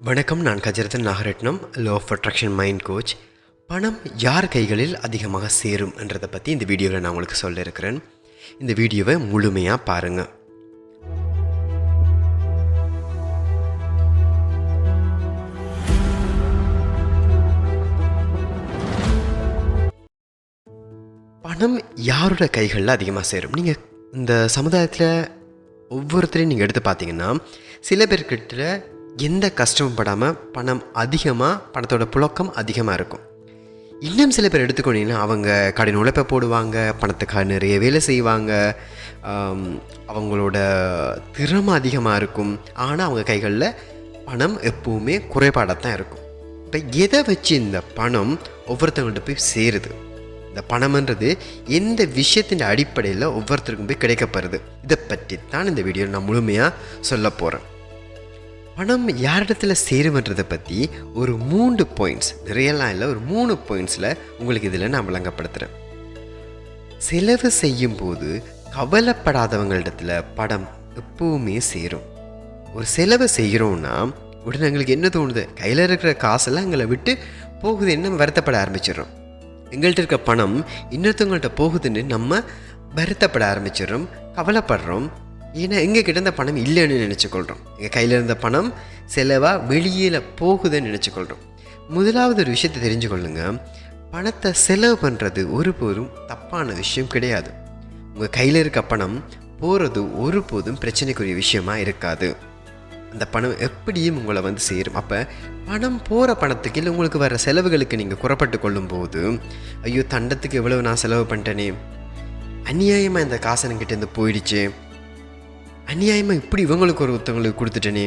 வணக்கம் நான் Gajarathan Nagaratnam law of attraction mind coach பணம் யார் கைகளில் அதிகமாக சேரும் என்றதை பற்றி இந்த வீடியோவில் நான் உங்களுக்கு சொல்ல இருக்கிறேன். இந்த வீடியோவை முழுமையாக பாருங்கள் பணம் யாரோட கைகளில் அதிகமாக சேரும்? நீங்கள் இந்த சமுதாயத்தில் ஒவ்வொருத்தரையும் நீங்கள் எடுத்து பார்த்தீங்கன்னா சில பேர்கிட்ட எந்த கஷ்டமும் படாமல் பணம் அதிகமாக பணத்தோட புழக்கம் அதிகமாக இருக்கும். இன்னும் சில பேர் எடுத்துக்கொண்டீங்கன்னா அவங்க கடன் உழைப்பை போடுவாங்க பணத்துக்காக நிறைய வேலை செய்வாங்க அவங்களோட திறமை அதிகமாக இருக்கும். ஆனால் அவங்க கைகளில் பணம் எப்போவுமே குறைபாடாக தான் இருக்கும். இப்போ எதை வச்சு இந்த பணம் ஒவ்வொருத்தவங்கள்ட்ட போய் சேருது? இந்த பணம்ன்றது எந்த விஷயத்தின் அடிப்படையில் ஒவ்வொருத்தருக்கும் போய் கிடைக்கப்படுது இதை பற்றி தான் இந்த வீடியோ நான் முழுமையாக சொல்ல போகிறேன் பணம் யாரிடத்துல சேருமன்றதை பற்றி ஒரு மூன்று பாயிண்ட்ஸ் நிறையலாம் இல்லை ஒரு மூணு பாயிண்ட்ஸில் உங்களுக்கு இதில் நான் விளங்கப்படுத்துகிறேன் செலவு செய்யும் போது கவலைப்படாதவங்களிடத்துல படம் எப்பவுமே சேரும். ஒரு செலவு செய்கிறோம்னா உடனே எங்களுக்கு என்ன தோணுது? கையில் இருக்கிற காசெல்லாம் எங்களை விட்டு போகுது என்ன வருத்தப்பட ஆரம்பிச்சிடுறோம். எங்கள்கிட்ட இருக்க பணம் இன்னொருத்தவங்கள்ட்ட போகுதுன்னு நம்ம வருத்தப்பட ஆரம்பிச்சிடுறோம் கவலைப்படுறோம் ஏன்னா எங்கள் கிட்ட இருந்த பணம் இல்லைன்னு நினச்சிக்கொள்கிறோம் எங்கள் கையில் இருந்த பணம் செலவாக வெளியில் போகுதுன்னு நினச்சிக்கொள்கிறோம் முதலாவது ஒரு விஷயத்தை தெரிஞ்சுக்கொள்ளுங்க பணத்தை செலவு பண்ணுறது ஒருபோதும் தப்பான விஷயம் கிடையாது. உங்கள் கையில் இருக்க பணம் போகிறது ஒருபோதும் பிரச்சனைக்குரிய விஷயமா இருக்காது. அந்த பணம் எப்படியும் உங்களை வந்து சேரும். அப்போ பணம் போகிற பணத்துக்கு இல்லை உங்களுக்கு வர செலவுகளுக்கு நீங்கள் குறப்பட்டு கொள்ளும்போது ஐயோ தண்டத்துக்கு எவ்வளவு நான் செலவு பண்ணிட்டேனே. அநியாயமாக இந்த காசு என்கிட்ட இருந்து போயிடுச்சு. அநியாயமாக இப்படி இவங்களுக்கு ஒரு ஒருத்தவங்களுக்கு கொடுத்துட்டேனே.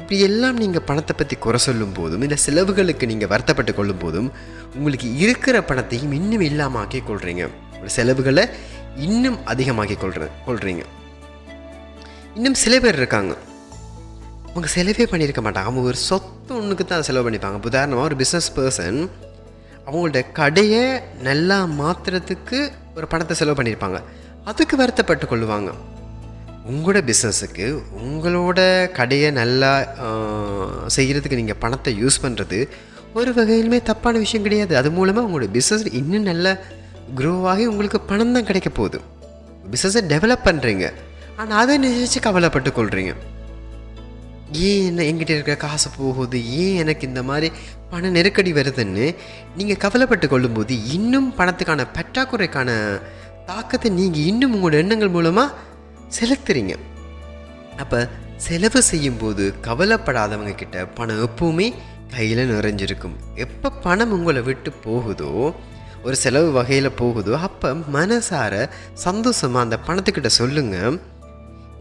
இப்படி எல்லாம் நீங்கள் பணத்தை பற்றி குறை சொல்லும் போதும் இந்த செலவுகளுக்கு நீங்கள் வருத்தப்பட்டு கொள்ளும் போதும் உங்களுக்கு இருக்கிற பணத்தையும் இன்னும் இல்லாமல் ஆக்கி கொள்கிறீங்க ஒரு செலவுகளை இன்னும் அதிகமாக்கி கொள்கிற கொள்கிறீங்க இன்னும் சில பேர் இருக்காங்க. அவங்க செலவே பண்ணியிருக்க மாட்டாங்க. அவங்க ஒரு சொத்து ஒன்றுக்கு தான் செலவு பண்ணிப்பாங்க. உதாரணமாக ஒரு பிஸ்னஸ் பர்சன் அவங்களோட கடையை நல்லா மாற்றுறதுக்கு ஒரு பணத்தை செலவு பண்ணியிருப்பாங்க அதுக்கு வருத்தப்பட்டு கொள்ளுவாங்க. உங்களோட பிஸ்னஸுக்கு உங்களோட கடையை நல்லா செய்கிறதுக்கு நீங்கள் பணத்தை யூஸ் பண்ணுறது ஒரு வகையிலுமே தப்பான விஷயம் கிடையாது. அது மூலமாக உங்களோட பிஸ்னஸ் இன்னும் நல்லா க்ரோ ஆகி உங்களுக்கு பணம் தான் கிடைக்க போகுது. பிஸ்னஸை டெவலப் பண்ணுறீங்க ஆனால் அதை நினைச்சு கவலைப்பட்டு கொள்கிறீங்க ஏன் என்ன எங்கிட்ட இருக்கிற காசு போகுது? ஏன் எனக்கு இந்த மாதிரி பண நெருக்கடி வருதுன்னு நீங்கள் கவலைப்பட்டு கொள்ளும்போது இன்னும் பணத்துக்கான பற்றாக்குறைக்கான தாக்கத்தை நீங்கள் இன்னும் உங்களோட எண்ணங்கள் மூலமாக செலுத்துறீங்க. அப்போ செலவு செய்யும்போது கவலைப்படாதவங்க கிட்ட பணம் எப்பவுமே கையில் நிறைஞ்சிருக்கும். எப்போ பணம் உங்களை விட்டு போகுதோ ஒரு செலவு வகையில் போகுதோ அப்போ மனசார சந்தோஷமாக அந்த பணத்துக்கிட்ட சொல்லுங்கள்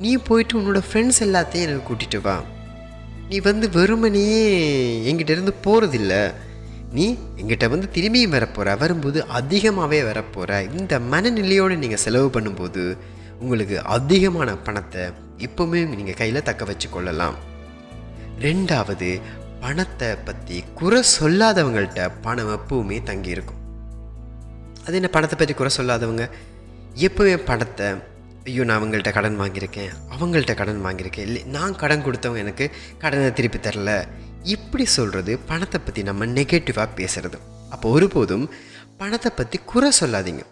நீ போயிட்டு உன்னோட ஃப்ரெண்ட்ஸ் எல்லாத்தையும் எனக்கு கூட்டிகிட்டு வா. நீ வந்து வெறுமனையே எங்கிட்டேருந்து போகிறதில்ல நீ எங்கிட்ட வந்து திரும்பியும் வரப்போகிற வரும்போது அதிகமாகவே வரப்போகிற இந்த மனநிலையோடு நீங்கள் செலவு பண்ணும்போது உங்களுக்கு அதிகமான பணத்தை இப்போவுமே நீங்கள் கையில் தக்க வச்சு கொள்ளலாம் ரெண்டாவது பணத்தை பற்றி குறை சொல்லாதவங்கள்ட்ட பணம் எப்பவுமே தங்கியிருக்கும் அது என்ன பணத்தை பற்றி குறை சொல்லாதவங்க? எப்போவுமே பணத்தை ஐயோ நான் அவங்கள்ட்ட கடன் வாங்கியிருக்கேன் அவங்கள்ட்ட கடன் வாங்கியிருக்கேன் இல்லை நான் கடன் கொடுத்தவங்க எனக்கு கடனை திருப்பி தரல. இப்படி சொல்கிறது பணத்தை பற்றி நம்ம நெகட்டிவாக பேசுகிறது அப்போ ஒருபோதும் பணத்தை பற்றி குறை சொல்லாதீங்க.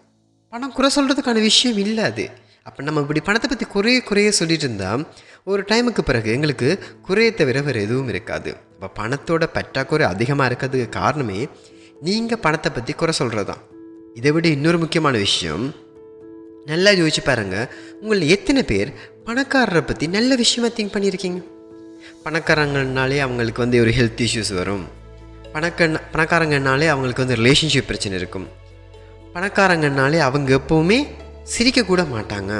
பணம் குறை சொல்கிறதுக்கான விஷயம் இல்லை அது. அப்போ நம்ம இப்படி பணத்தை பற்றி குறைய குறைய சொல்லிட்டு இருந்தால் ஒரு டைமுக்கு பிறகு எங்களுக்கு குறைய தவிர வேறு எதுவும் இருக்காது. இப்போ பணத்தோட பற்றாக்குறை அதிகமாக இருக்கிறதுக்கு காரணமே நீங்கள் பணத்தை பற்றி குறை சொல்கிறது தான் இதை விட இன்னொரு முக்கியமான விஷயம் நல்லா யோசிச்சு பாருங்கள் உங்களை எத்தனை பேர் பணக்காரரை பற்றி நல்ல விஷயமா திங்க் பண்ணியிருக்கீங்க? பணக்காரங்கனாலே அவங்களுக்கு வந்து ஒரு ஹெல்த் இஷ்யூஸ் வரும். பணக்க பணக்காரங்கனாலே அவங்களுக்கு வந்து ரிலேஷன்ஷிப் பிரச்சனை இருக்கும். பணக்காரங்கனாலே அவங்க எப்போவுமே சிரிக்கக்கூட மாட்டாங்க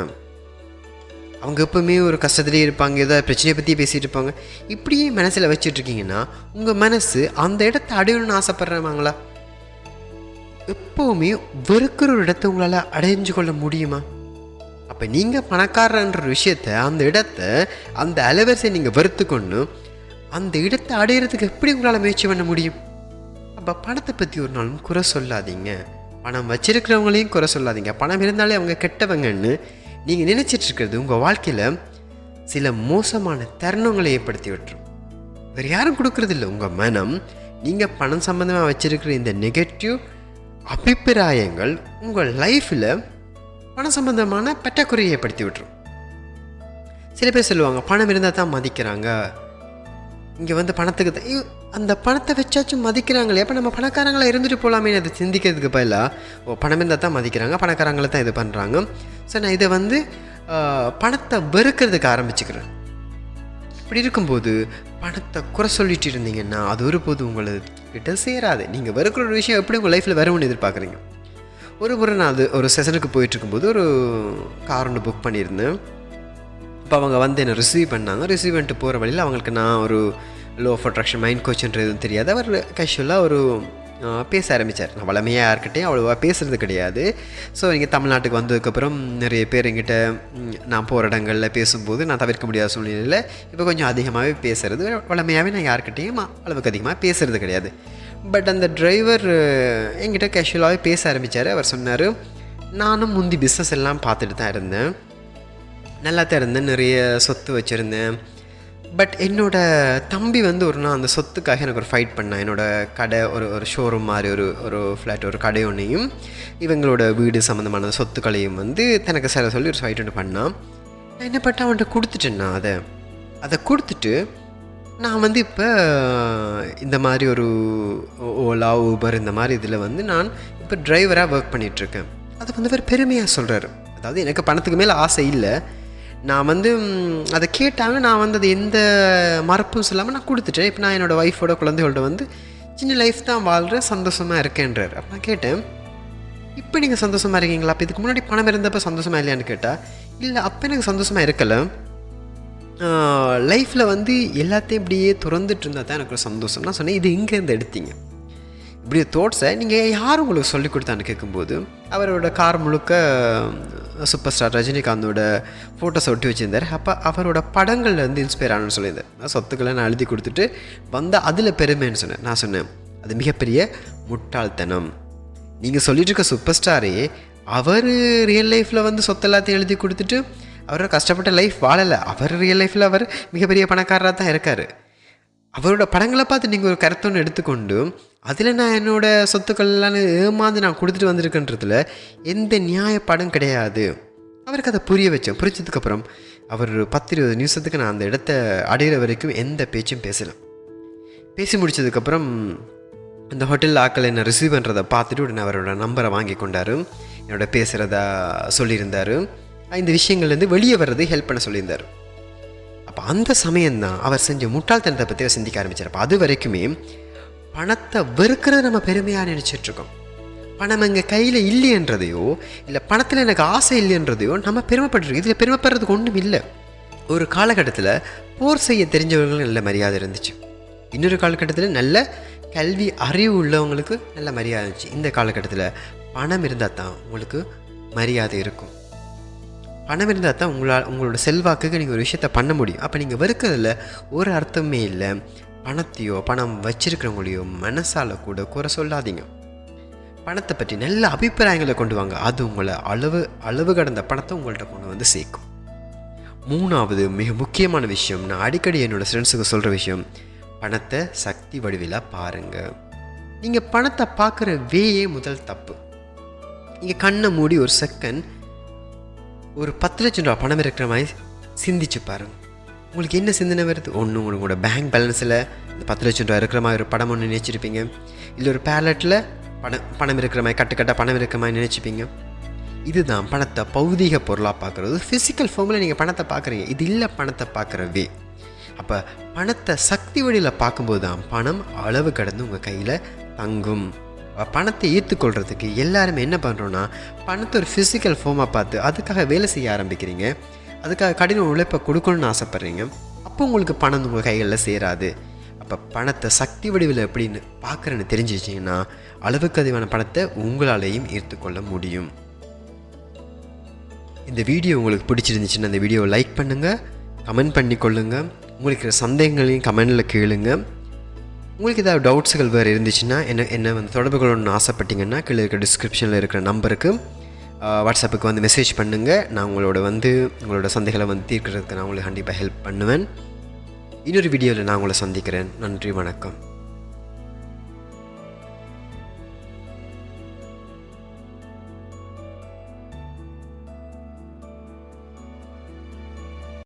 அவங்க எப்பவுமே ஒரு கஷ்டத்துலேயே இருப்பாங்க ஏதாவது பிரச்சனையை பற்றி பேசிகிட்டு இருப்பாங்க. இப்படியே மனசில் வச்சுட்ருக்கீங்கன்னா உங்கள் மனசு அந்த இடத்த அடையணும்னு ஆசைப்பட்றவங்களா? எப்போவுமே வெறுக்கிற ஒரு இடத்த உங்களால் அடைஞ்சு கொள்ள முடியுமா? அப்போ நீங்கள் பணக்காரன்ற ஒரு விஷயத்த அந்த இடத்த அந்த அலைவரிசை நீங்கள் வெறுத்துக்கொண்டு அந்த இடத்தை அடையிறதுக்கு எப்படி உங்களால் முயற்சி பண்ண முடியும்? அப்போ பணத்தை பற்றி ஒரு நாளும் குறை சொல்லாதீங்க. பணம் வச்சிருக்கிறவங்களையும் குறை சொல்லாதீங்க. பணம் இருந்தாலே அவங்க கெட்டவங்கன்னு நீங்கள் நினச்சிட்ருக்கிறது உங்கள் வாழ்க்கையில் சில மோசமான தருணங்களை ஏற்படுத்தி விட்டுரும். வேறு யாரும் கொடுக்குறதில்ல உங்கள் மனம் நீங்கள் பணம் சம்மந்தமாக வச்சுருக்கிற இந்த நெகட்டிவ் அபிப்பிராயங்கள் உங்கள் லைஃப்பில் பணம் சம்மந்தமான பற்றாக்குறையை ஏற்படுத்தி விட்டுரும். சில பேர் சொல்லுவாங்க பணம் இருந்தால் தான் மதிக்கிறாங்க. இங்கே வந்து பணத்துக்கு தான் அந்த பணத்தை வச்சாச்சும் மதிக்கிறாங்களே. அப்போ நம்ம பணக்காரங்களை இருந்துட்டு போகலாமே அதை சிந்திக்கிறதுக்கு பதிலாக ஓ பணம் இருந்தால் தான் மதிக்கிறாங்க. பணக்காரங்களை தான் இது பண்ணுறாங்க ஸோ நான் இதை வந்து பணத்தை வெறுக்கிறதுக்கு ஆரம்பிச்சுக்கிறேன். இப்படி இருக்கும்போது பணத்தை குறை சொல்லிட்டு இருந்தீங்கன்னா அது ஒருபோது உங்கள்கிட்ட சேராது. நீங்கள் வெறுக்கிற ஒரு விஷயம் எப்படி உங்கள் லைஃப்பில் வரும்னு எதிர்பார்க்குறீங்க? ஒரு முறை நான் அது ஒரு செஷனுக்கு போயிட்டு இருக்கும்போது ஒரு கார் ஒன்று புக் பண்ணியிருந்தேன். இப்போ அவங்க வந்து என்னை ரிசீவ் பண்ணாங்க. ரிசீவ் பண்ணிட்டு போகிற வழியில் அவங்களுக்கு நான் ஒரு லோ ஆஃப் அட்ராக்ஷன் மைண்ட் கோச்சுன்றது எதுவும் தெரியாது. அவர் கேஷுவலாக ஒரு பேச ஆரம்பித்தார் நான் வளமையாக யார்கிட்டையும் அவ்வளோவா பேசுறது கிடையாது. ஸோ இங்கே தமிழ்நாட்டுக்கு வந்ததுக்கப்புறம் நிறைய பேர் எங்கிட்ட நான் போகிற இடங்களில் பேசும்போது நான் தவிர்க்க முடியாத சூழ்நிலையில் இப்போ கொஞ்சம் அதிகமாகவே பேசுறது. வளமையாகவே நான் யார்கிட்டையும் அளவுக்கு அதிகமாக பேசுறது கிடையாது. பட் அந்த டிரைவர் என்கிட்ட கேஷுவலாகவே பேச ஆரம்பித்தார் அவர் சொன்னார் நானும் முந்தி பிஸ்னஸ் எல்லாம் பார்த்துட்டு தான் இருந்தேன். நல்லா தான் இருந்தேன் நிறைய சொத்து வச்சுருந்தேன். பட் என்னோடய தம்பி வந்து ஒரு நாள் அந்த சொத்துக்காக எனக்கு ஒரு ஃபைட் பண்ணேன். என்னோடய கடை ஒரு ஒரு ஷோரூம் மாதிரி ஒரு ஒரு ஃப்ளாட் ஒரு கடை ஒன்றையும் இவங்களோட வீடு சம்மந்தமான சொத்துக்களையும் வந்து தனக்கு சில சொல்லி ஒரு ஃபைட் ஒன்று பண்ணான். நான் என்ன பண்ணிட்டேன்? அவன்கிட்ட கொடுத்துட்டேன்னா அதை. அதை கொடுத்துட்டு நான் வந்து இப்போ இந்த மாதிரி ஒரு ஓலா ஊபர் இந்த மாதிரி இதில் வந்து நான் இப்போ டிரைவராக ஒர்க் பண்ணிகிட்ருக்கேன் அது வந்து அவர் பெருமையாக சொல்கிறாரு அதாவது எனக்கு பணத்துக்கு மேலே ஆசை இல்லை. நான் வந்து அதை கேட்டாங்க. நான் வந்து அது எந்த மறப்பும் சொல்லாமல் நான் கொடுத்துட்டேன். இப்போ நான் என்னோடய ஒய்ஃபோட குழந்தைகளோட வந்து சின்ன லைஃப் தான் வாழ்கிறேன் சந்தோஷமாக இருக்கேன்றார். அப்போ நான் கேட்டேன் இப்போ நீங்கள் சந்தோஷமாக இருக்கீங்களா? அப்போ இதுக்கு முன்னாடி பணம் இருந்தப்போ சந்தோஷமாக இல்லையான்னு கேட்டால் இல்லை அப்போ எனக்கு சந்தோஷமாக இருக்கலை. லைஃப்பில் வந்து எல்லாத்தையும் இப்படியே திறந்துட்டு இருந்தால் தான் எனக்கு ஒரு சந்தோஷம். நான் சொன்னேன் இது எங்கேருந்து எடுத்தீங்க? இப்படி தோட்ஸை நீங்கள் யார் உங்களுக்கு சொல்லி கொடுத்தான்னு கேட்கும்போது அவரோட கார் முழுக்க சூப்பர் ஸ்டார் ரஜினிகாந்தோட ஃபோட்டோஸ் ஒட்டி வச்சுருந்தார். அப்போ அவரோட படங்கள்லேருந்து இன்ஸ்பயர் ஆனு சொல்லியிருந்தேன் நான் சொத்துக்களை நான் எழுதி கொடுத்துட்டு வந்த அதில் பெருமைன்னு சொன்னேன். நான் சொன்னேன் அது மிகப்பெரிய முட்டாள்தனம். நீங்கள் சொல்லிட்டு இருக்க சூப்பர் ஸ்டாரே அவர் ரியல் லைஃப்பில் வந்து சொத்து எல்லாத்தையும் எழுதி கொடுத்துட்டு அவரோட கஷ்டப்பட்ட லைஃப் வாழலை. அவர் ரியல் லைஃப்பில் அவர் மிகப்பெரிய பணக்காரராக தான் இருக்கார். அவரோட படங்களை பார்த்து நீங்கள் ஒரு கருத்தொன்று எடுத்துக்கொண்டு அதில் நான் என்னோடய சொத்துக்கள்லாம் ஏமாந்து நான் கொடுத்துட்டு வந்திருக்கேன்றதுல எந்த நியாய படம் கிடையாது. அவருக்கு அதை புரிய வச்சேன். புரிஞ்சதுக்கப்புறம் அவர் பத்து இருபது நிமிஷத்துக்கு நான் அந்த இடத்த அடையிற வரைக்கும் எந்த பேச்சும் பேசலை. பேசி முடிச்சதுக்கப்புறம் அந்த ஹோட்டலில் ஆக்கள் என்னை ரிசீவ் பண்ணுறதை பார்த்துட்டு உடனே அவரோட நம்பரை வாங்கி கொண்டாரு. என்னோட பேசுகிறதா சொல்லியிருந்தார். இந்த விஷயங்கள்லேருந்து வெளியே வர்றது ஹெல்ப் பண்ண சொல்லியிருந்தார். அப்போ அந்த சமயம்தான் அவர் செஞ்ச முட்டாள்தனத்தை பற்றி சிந்திக்க ஆரம்பித்தார் அப்போ அது வரைக்குமே பணத்தை வெறுக்கிறத நம்ம பெருமையாக நினச்சிட்ருக்கோம் பணம் எங்கள் கையில் இல்லைன்றதையோ இல்லை பணத்தில் எனக்கு ஆசை இல்லைன்றதையோ நம்ம பெருமைப்பட்டிருக்கோம் இதில் பெருமைப்படுறதுக்கு ஒன்றும் இல்லை. ஒரு காலகட்டத்தில் போர் செய்ய தெரிஞ்சவர்களுக்கு நல்ல மரியாதை இருந்துச்சு. இன்னொரு காலகட்டத்தில் நல்ல கல்வி அறிவு உள்ளவங்களுக்கு நல்ல மரியாதை இருந்துச்சு. இந்த காலகட்டத்தில் பணம் இருந்தால் தான் உங்களுக்கு மரியாதை இருக்கும். பணம் இருந்தால் தான் உங்களால் உங்களோட செல்வாக்குக்கு நீங்கள் ஒரு விஷயத்த பண்ண முடியும். அப்போ நீங்கள் வெறுக்கிறதுல ஒரு அர்த்தமே இல்லை. பணத்தையோ பணம் வச்சிருக்கிறவங்களையோ மனசால கூட குறை சொல்லாதீங்க. பணத்தை பற்றி நல்ல அபிப்பிராயங்களை கொண்டு வாங்க. அது உங்களை அளவு அளவு கடந்த பணத்தை உங்கள்கிட்ட கொண்டு வந்து சேர்க்கும். மூணாவது மிக முக்கியமான விஷயம் நான் அடிக்கடி என்னோட ஃப்ரெண்ட்ஸுக்கு சொல்கிற விஷயம் பணத்தை சக்தி வடிவில் பாருங்கள் நீங்கள் பணத்தை பார்க்குற வேயே முதல் தப்பு. நீங்கள் கண்ணை மூடி ஒரு செகண்ட் ஒரு பத்து லட்சம் ரூபா பணம் இருக்கிற மாதிரி சிந்திச்சு பாருங்கள் உங்களுக்கு என்ன சிந்தனை வருது? ஒன்று உங்களோட பேங்க் பேலன்ஸில் இந்த பத்து லட்சம் ரூபா இருக்கிற மாதிரி ஒரு படம் ஒன்று நினச்சிருப்பீங்க. இல்லை ஒரு பேலட்டில் பணம் பணம் இருக்கிற மாதிரி கட்டுக்கட்டாக பணம் இருக்கிற மாதிரி நினச்சிப்பீங்க இதுதான் பணத்தை பௌதீக பொருளாக பார்க்குறது. ஃபிசிக்கல் ஃபார்மில் நீங்கள் பணத்தை பார்க்குறீங்க. இது இல்லை பணத்தை பார்க்குற வே. அப்போ பணத்தை சக்தி வழியில் பார்க்கும்போது தான் பணம் அளவு கடந்து உங்கள் கையில் தங்கும். பணத்தை ஏற்றுக்கொள்கிறதுக்கு எல்லாருமே என்ன பண்ணுறோன்னா பணத்தை ஒரு ஃபிசிக்கல் ஃபார்மாக பார்த்து அதுக்காக வேலை செய்ய ஆரம்பிக்கிறீங்க. அதுக்காக கடின உழைப்பை கொடுக்கணும்னு ஆசைப்பட்றீங்க. அப்போ உங்களுக்கு பணம் உங்கள் கைகளில் சேராது. அப்போ பணத்தை சக்தி வடிவில் எப்படின்னு பார்க்குறேன்னு தெரிஞ்சிச்சிங்கன்னா அளவுக்கு அதிகமான பணத்தை உங்களாலேயும் ஈர்த்துக்கொள்ள முடியும். இந்த வீடியோ உங்களுக்கு பிடிச்சிருந்துச்சுன்னா இந்த வீடியோவை லைக் பண்ணுங்கள் கமெண்ட் பண்ணி கொள்ளுங்கள் உங்களுக்கு இருக்கிற சந்தேகங்களையும் கமெண்டில் கேளுங்க. உங்களுக்கு ஏதாவது டவுட்ஸுகள் வேறு இருந்துச்சுன்னா என்ன என்ன வந்து தொடர்பு கொள்ளணும்னு ஆசைப்பட்டீங்கன்னா கீழே இருக்கிற டிஸ்கிரிப்ஷனில் இருக்கிற நம்பருக்கு வாட்ஸ்அப்புக்கு வந்து மெசேஜ் பண்ணுங்கள் நான் உங்களோட வந்து உங்களோட சந்தைகளை வந்து தீர்க்கிறதுக்கு நான் உங்களுக்கு கண்டிப்பாக ஹெல்ப் பண்ணுவேன். இன்னொரு வீடியோவில் நான் உங்களை சந்திக்கிறேன். நன்றி வணக்கம்.